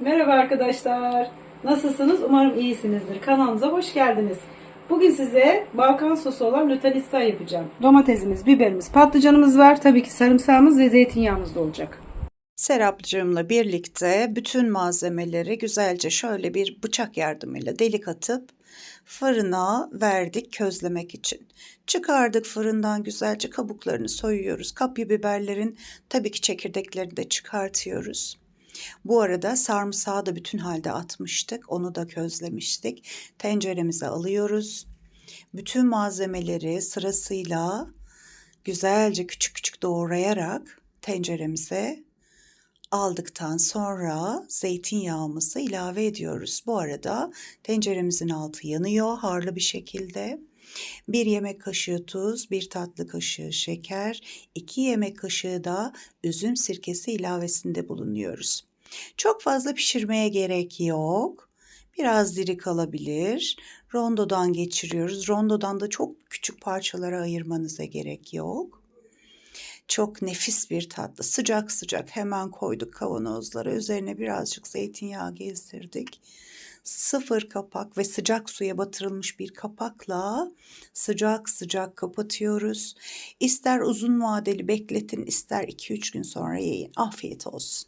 Merhaba arkadaşlar. Nasılsınız? Umarım iyisinizdir. Kanalımıza hoş geldiniz. Bugün size Balkan sosu olan lutanista yapacağım. Domatesimiz, biberimiz, patlıcanımız var. Tabii ki sarımsağımız ve zeytinyağımız da olacak. Serapcığımla birlikte bütün malzemeleri güzelce şöyle bir bıçak yardımıyla delik atıp fırına verdik közlemek için. Çıkardık fırından güzelce kabuklarını soyuyoruz. Kapya biberlerin tabii ki çekirdeklerini de çıkartıyoruz. Bu arada sarımsağı da bütün halde atmıştık. Onu da közlemiştik. Tenceremize alıyoruz. Bütün malzemeleri sırasıyla güzelce küçük küçük doğrayarak tenceremize aldıktan sonra zeytinyağımızı ilave ediyoruz. Bu arada tenceremizin altı yanıyor harlı bir şekilde. Bir yemek kaşığı tuz, bir tatlı kaşığı şeker, iki yemek kaşığı da üzüm sirkesi ilavesinde bulunuyoruz. Çok fazla pişirmeye gerek yok. Biraz diri kalabilir. Rondodan geçiriyoruz. Rondodan da çok küçük parçalara ayırmanıza gerek yok. Çok nefis bir tatlı. Sıcak sıcak hemen koyduk kavanozlara. Üzerine birazcık zeytinyağı gezdirdik. Sıfır kapak ve sıcak suya batırılmış bir kapakla sıcak sıcak kapatıyoruz. İster uzun vadeli bekletin, ister 2-3 gün sonra yiyin. Afiyet olsun.